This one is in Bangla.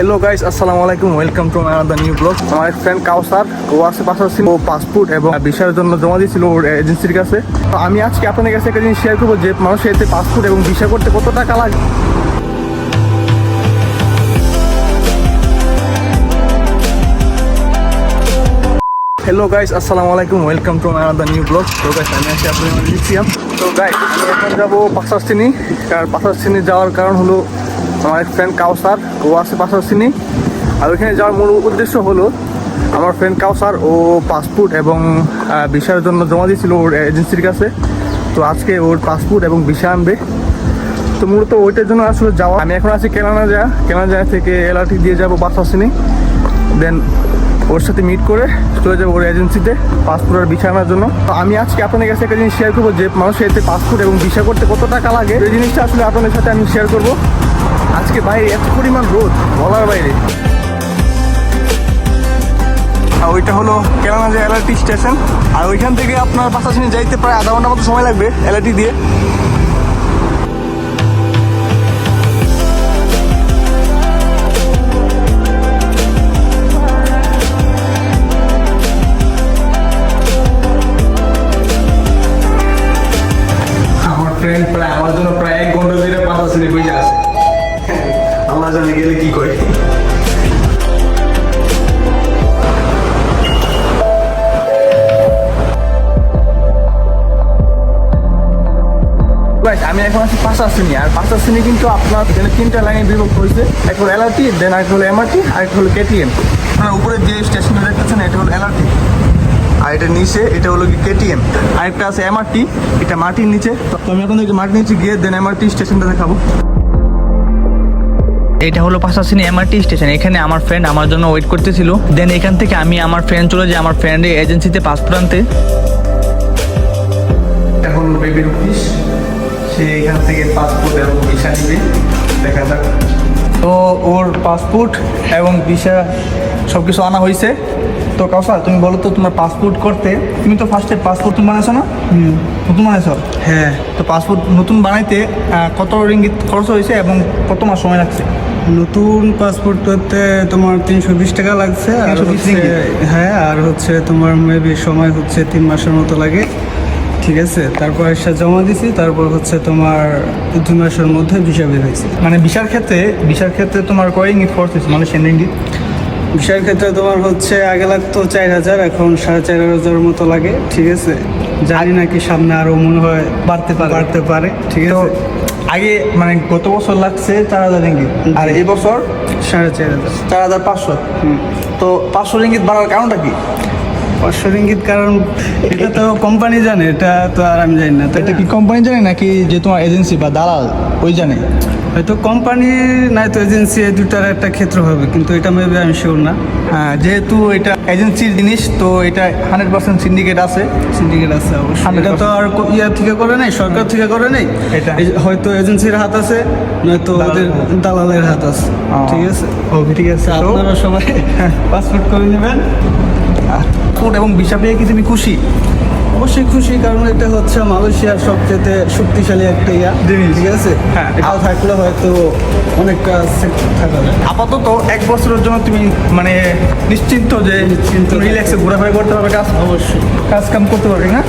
হ্যালো গাইস আসসালামু আলাইকুম welcome to another new blog আমার ফ্রেন্ড কাউসার ও আছে পাশাপাশি ও পাসপোর্ট এবং ভিসার জন্য জমা দিয়েছিল ওর এজেন্সির কাছে। তো আমি আজকে আপনাদের কাছে একটা জিনিস শেয়ার করব যে মানুষের এতে পাসপোর্ট এবং ভিসা করতে কত টাকা লাগে। হ্যালো গাইস আসসালামু আলাইকুম welcome to another new blog তো গাইস আমি আছি আপনাদের তো গাইস আমি এখন যাব পাশাশ্রিনী আর পাশাশ্রিনী যাওয়ার কারণ হলো আমার এক ফ্রেন্ড কাউসার, ও আছে পাশাশ্রিনী আর ওইখানে যাওয়ার মূল উদ্দেশ্য হলো, আমার ফ্রেন্ড কাউসার, ও পাসপোর্ট এবং ভিসার জন্য জমা দিয়েছিল ওর এজেন্সির কাছে। তো আজকে ওর পাসপোর্ট এবং ভিসা আনবে। তো মূলত ওইটার জন্য আসলে যাওয়া। আমি এখন আছি কেলানা যা কেলানা যা থেকে এলআরটি দিয়ে যাব পাশাশ্রিনী দেন ওর সাথে মিট করে চলে যাব ওর এজেন্সিতে পাসপোর্ট আর ভিসা আনার জন্য। তো আমি আজকে আপনাদের কাছে একটা জিনিস শেয়ার করব যে মানুষের এতে পাসপোর্ট এবং ভিসা করতে কত টাকা লাগে? এই জিনিসটা আসলে আপনাদের সাথে আমি শেয়ার করব। আজকে বাইরে এত পরিমাণ রোদ, বলার বাইরে। আর ওইটা হলো কেরানা যে এলআরটি স্টেশন, আর ওইখান থেকে আপনার বাসা যাইতে প্রায় আধা ঘণ্টার মতো সময় লাগবে এলআরটি দিয়ে। জানে গেলে কি করে আমি এখন আছি পাঁচটা শ্রেণি, আর পাঁচটা শ্রেণি কিন্তু আপনার এখানে তিনটা লাইনে বিভক্ত হয়েছে। এলআরটি দেন আরেকটা হলো এমআরটি হলো কেটিএম উপরে যে স্টেশনটা দেখতেছেন, এটা হলো এলআরটি আর এটা নিচে, এটা হলো কি কেটিএম আরেকটা আছে এমআরটি এটা মাটির নিচে। তো আমি এখন মাটির নিচে গিয়ে দেন এমআরটি স্টেশনটা দেখাবো। এটা হলো পাশাচিনি এমআরটি স্টেশন এখানে আমার ফ্রেন্ড আমার জন্য ওয়েট করতেছিল। দেন এখান থেকে আমি আমার ফ্রেন্ড চলে যাই আমার ফ্রেন্ডের এজেন্সিতে পাসপোর্ট আনতে এখন বেবির অফিস সে এখান থেকে পাসপোর্ট এবং ভিসা নিবে। দেখা যাক। তো ওর পাসপোর্ট এবং ভিসা সব কিছু আনা হয়েছে তো কাউসা তুমি বলো তো তোমার পাসপোর্ট করতে। তুমি তো ফার্স্টে পাসপোর্ট তুমি বানাইছো না? নতুন বানাইছো? হ্যাঁ। তো পাসপোর্ট নতুন বানাইতে কত রিঙ্গিত খরচ হয়েছে এবং কত মাস সময় লাগছে? নতুন পাসপোর্ট করতে তোমার তিনশো বিশ টাকা লাগছে আর হচ্ছে হ্যাঁ আর হচ্ছে তোমার মেবি সময় হচ্ছে তিন মাসের মতো লাগে। ঠিক আছে তারপর এসে জমা দিছি তারপর হচ্ছে তোমার দুই মাসের মধ্যে ভিসা বের হয়েছে। মানে ভিসার ক্ষেত্রে ভিসার ক্ষেত্রে তোমার কয় রিঙ্গিত খরচ হয়েছে? মানে সেন রিঙ্গিত ভিসার ক্ষেত্রে তোমার হচ্ছে আগে লাগতো চার হাজার এখন সাড়ে চার হাজার মতো লাগে ঠিক আছে। জানি নাকি সামনে আরও মনে হয় বাড়তে পারে। বাড়তে পারে ঠিক আছে। আগে মানে গত বছর লাগছে চার হাজার রিঙ্গিত আর এবছর সাড়ে চার হাজার। চার হাজার পাঁচশো। তো পাঁচশো রিঙ্গিত বাড়ার কারণটা কি? পাঁচশো রিঙ্গিত কারণ এটা তো কোম্পানি জানে এটা তো আর আমি জানি না। তো এটা কি কোম্পানি জানে নাকি যে তোমার এজেন্সি বা দালাল ওই জানে? হয়তো কোম্পানি নয়তো এজেন্সি এই দুটার একটা ক্ষেত্র হবে কিন্তু এটা মেবি আমি শিওর না। হ্যাঁ যেহেতু এটা এজেন্সির জিনিস তো এটা হান্ড্রেড পার্সেন্ট সিন্ডিকেট আছে। সিন্ডিকেট আছে অবশ্যই। এটা তো আর কো- ইয়া থেকে করে নেই সরকার থেকে করে নেই। এটা। হয়তো এজেন্সির হাত আছে নয়তো ওদের দালালের হাত আছে। ঠিক আছে? ওকে ঠিক আছে। আপনারা সবাই পাসপোর্ট করে নেবেন। ফুড এবং ভিসা পেয়ে কি তুমি খুশি? অবশ্যই খুশি কারণ এটা হচ্ছে মালয়েশিয়ার সবচেয়ে শক্তিশালী একটা ইয়া। জিনিস। ঠিক আছে? হ্যাঁ, আর থাকলে হয়তো অনেক কাজ থাকা যায়। আপাতত এক বছরের জন্য তুমি মানে নিশ্চিন্ত যে নিশ্চিন্ত। রিল্যাক্সে ঘোরাফেরা করতে পারবে কাজ অবশ্যই। কাজ কাম করতে পারবে না?